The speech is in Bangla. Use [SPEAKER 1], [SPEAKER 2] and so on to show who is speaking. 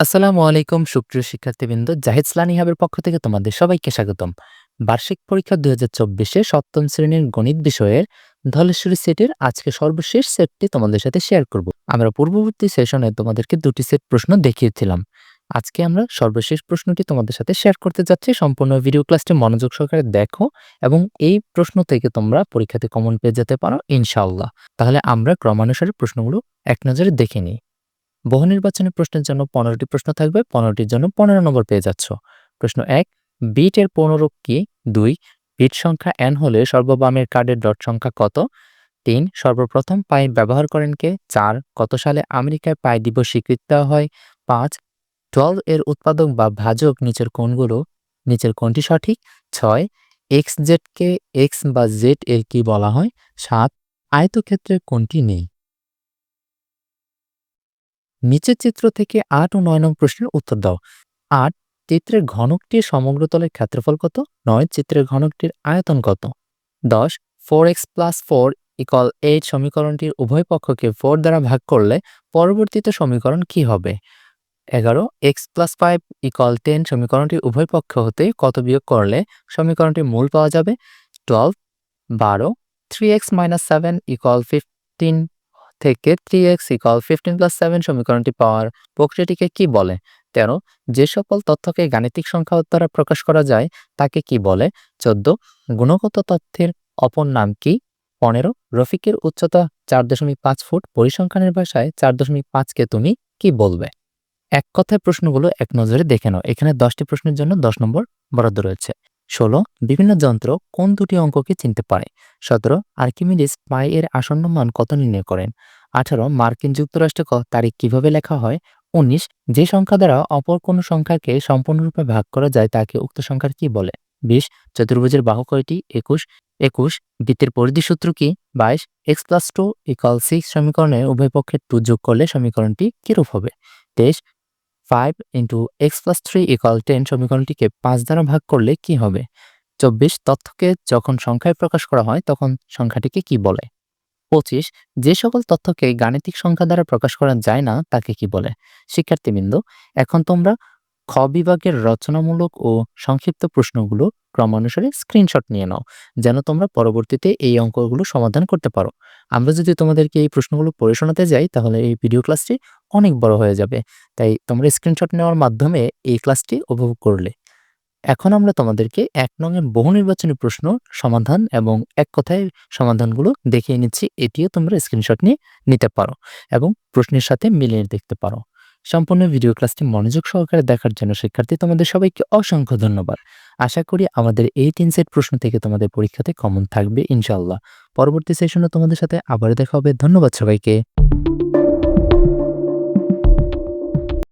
[SPEAKER 1] আসসালামু আলাইকুম, সুপ্রিয় শিক্ষার্থীবৃন্দ। জাহিদ স্লানি হাবের পক্ষ থেকে তোমাদের সবাইকে স্বাগতম। বার্ষিক পরীক্ষা দুই হাজার চব্বিশে সপ্তম শ্রেণির গণিত বিষয়ের ধলেশ্বরী সেটের আজকে সর্বশেষ সেটটি তোমাদের সাথে শেয়ার করব। আমরা পূর্ববর্তী সেশনে তোমাদেরকে দুটি সেট প্রশ্ন দেখিয়েছিলাম। আজকে আমরা সর্বশেষ প্রশ্নটি তোমাদের সাথে শেয়ার করতে যাচ্ছি। সম্পূর্ণ ভিডিও ক্লাসটি মনোযোগ সহকারে দেখো এবং এই প্রশ্ন থেকে তোমরা পরীক্ষাতে কমন পেয়ে যেতে পারো, ইনশাআল্লাহ। তাহলে আমরা ক্রমানুসারে প্রশ্নগুলো এক নজরে দেখে নিই। বহু নির্বাচনী প্রশ্নের জন্য পনেরোটি প্রশ্ন থাকবে, পনেরোটির জন্য পনেরো নম্বর পেয়ে যাচ্ছ। প্রশ্ন এক, বিট এর পনেরো কি? দুই, বিট সংখ্যা এন হলে সর্ববামের কার্ডের ডট সংখ্যা কত? তিন, সর্বপ্রথম পাই ব্যবহার করেন কে? চার, কত সালে আমেরিকায় পাই দিবস স্বীকৃতি দেওয়া হয়? পাঁচ টুয়েলভ এর উৎপাদক বা ভাজক নিচের কোনগুলো নিচের কোনটি সঠিক? ছয় এক্স জেডকে এক্স বা জেড এর কি বলা হয়? সাত আয়তক্ষেত্রে কোনটি নেই। নিচের চিত্র থেকে আট ও নয় নং প্রশ্নের উত্তর দাও। আট, চিত্রের ঘনকটির সমগ্র তলের ক্ষেত্রফল কত? নয়, চিত্রের ঘনকটির আয়তন কত? দশ four X plus four equal eight সমীকরণটির উভয় পক্ষকে ফোর দ্বারা ভাগ করলে পরবর্তীতে সমীকরণ কি হবে? এগারো X plus five equal ten সমীকরণটির উভয় পক্ষ হতে কত বিয়োগ করলে সমীকরণটির মূল পাওয়া যাবে? টুয়েলভ বারো three X minus seven equal fifteen থেকে three X equal fifteen plus seven সমীকরণটি পাওয়ার প্রক্রিয়াটিকে কি বলে? তেরো, যে সকল তথ্যকে গাণিতিক সংখ্যা দ্বারা প্রকাশ করা যায়, তাকে কি বলে? চোদ্দ, গুণগত তথ্যের অপর নাম কি? পনেরো, রফিকের উচ্চতা চার দশমিক পাঁচ ফুট, পরিসংখ্যানের ভাষায় চার দশমিক পাঁচকে তুমি কি বলবে? এক কথায় প্রশ্নগুলো এক নজরে দেখে নাও। এখানে দশটি প্রশ্নের জন্য দশ নম্বর বরাদ্দ রয়েছে। ষোলো, বিভিন্ন যন্ত্র কোন দুটি অঙ্ককে চিনতে পারে? সতেরো, আর্কিমিডিস পাই এর আসন্ন মান কত নির্ণয় করেন? আঠারো, মার্কিন যুক্তরাষ্ট্রে তারিখ কীভাবে লেখা হয়? উনিশ, যে সংখ্যা দ্বারা অপর কোনো সংখ্যাকে সম্পূর্ণরূপে ভাগ করা যায় তাকে উক্ত সংখ্যার কি বলে? বিশ, চতুর্ভুজের বাহু কয়টি? একুশ একুশ, বৃত্তের পরিধি সূত্র কি? বাইশ, X plus two equal six সমীকরণে উভয় পক্ষের টু যোগ করলে সমীকরণটি কিরূপ হবে? তেইশ five into X plus three equal ten সমীকরণটিকে পাঁচ দ্বারা ভাগ করলে কি হবে? চব্বিশ, তথ্যকে যখন সংখ্যায় প্রকাশ করা হয়, তখন সংখ্যাটিকে কি বলে? পঁচিশ, যে সকল তথ্যকে গাণিতিক সংখ্যা দ্বারা প্রকাশ করা যায় না, তাকে কি বলে? শিক্ষার্থীবৃন্দ, এখন তোমরা খ বিভাগের রচনামূলক ও সংক্ষিপ্ত প্রশ্নগুলো ক্রমানুসারে স্ক্রিনশট নিয়ে নাও, যেন তোমরা পরবর্তীতে এই অঙ্কগুলো সমাধান করতে পারো। আমরা যদি তোমাদেরকে এই প্রশ্নগুলো পড়ে শোনাতে যাই, তাহলে এই ভিডিও ক্লাসটি অনেক বড় হয়ে যাবে। তাই তোমরা স্ক্রিনশট নেওয়ার মাধ্যমে এই ক্লাসটি উপভোগ করলে। এখন আমরা তোমাদেরকে এক নঙের বহু নির্বাচনী প্রশ্ন সমাধান এবং এক কথায় সমাধানগুলো দেখিয়ে নিচ্ছি। এটিও তোমরা স্ক্রিনশট নিয়ে নিতে পারো এবং প্রশ্নের সাথে মিলিয়ে দেখতে পারো। সম্পূর্ণ ভিডিও ক্লাসটি মনোযোগ সহকারে দেখার জন্য, শিক্ষার্থী, তোমাদের সবাইকে অসংখ্য ধন্যবাদ। আশা করি আমাদের এই তিন সেট প্রশ্ন থেকে তোমাদের পরীক্ষাতে কমন থাকবে ইনশাল্লাহ পরবর্তী সেশনে তোমাদের সাথে আবার দেখা হবে। ধন্যবাদ সবাইকে।